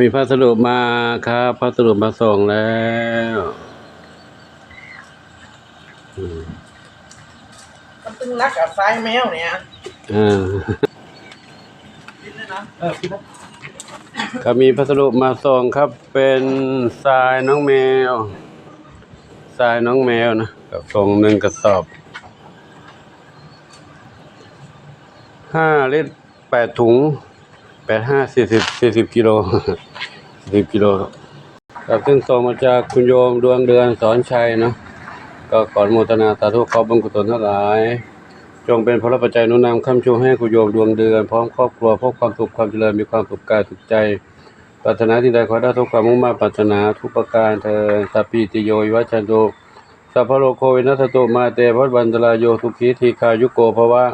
มีพัสดุมาครับพัสดุมาส่งแล้วอืมมันตึงนักกับซ้ายแมวเนี่ยอ่ากินเลยนะเออกินนะก็มีพัสดุมาส่งครับ เป็นทรายน้องแมวทรายน้องแมวนะกับส่งหนึ่งกระสอบห้าลิตรแปดถุงแปดห้าสี่สิบสี่สิบกิโลสิบกิโลครับครับซึ่งส่งมาจากคุณโยมดวงเดือนสอนชัยเนาะก็ขออนุโมทนาสาธุขอบุญกุศลทั้งหลาย จงเป็นพระปัจจัยนุนนำคำชูให้คุณโยมดวงเดือน พร้อมครอบครัวพบความสุขความเจริญมีความสุขกายสุขใจปรารถนาที่ใดขอได้ทุกความมุ่งมั่นปรารถนาทุกประการเธอสัพพิติโยวิวัชันโตสัพพโลกโควินัสตุมาเตภวัตวันตรายโยสุขีทีคายุโกภวะ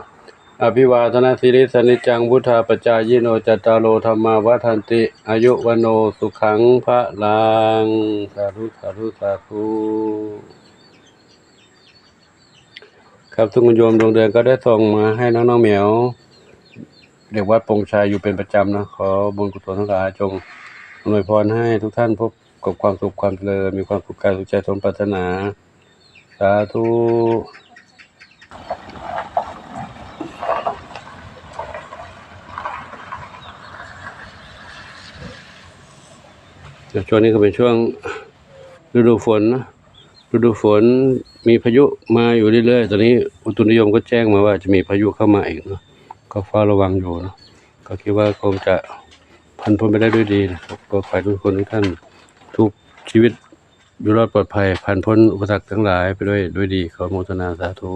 อภิวาทนาสิริสนิจังพุทธาปจายโนจัตตารโลธรรมาวัฏันติ อายุวโนสุขังพระลังสาธุสาธุสาธุครับทุกคุณโยมดวงเดือนก็ได้ส่งมาให้น้องน้องๆเหมียว เด็กวัดปงชัยอยู่เป็นประจำนะ ขอบุญกุศลทั้งหลายจงอวยพรให้ทุกท่านพบกับความสุขความเจริญมีความสุขกายสุขใจสมปรารถนา สาธุ ดี๋ยวช่วงนี้ก็เป็นช่วงฤดูฝนนะฤดูฝนมีพายุมาอยู่เรื่อยๆ ตอนนี้อุตุนิยมก็แจ้งมาว่าจะมีพายุเข้ามาอีกเนาะก็เฝ้าระวังอยู่เนอะก็คิดว่าคงจะพันพ้นไปได้ด้วยดีนะครับก็ขอให้ทุกคนทุกท่านทุกชีวิตอยู่รอดปลอดภัยผ่านพ้นอุปสรรคทั้งหลายไปด้วยด้วยดีขอโมทนาสาธุ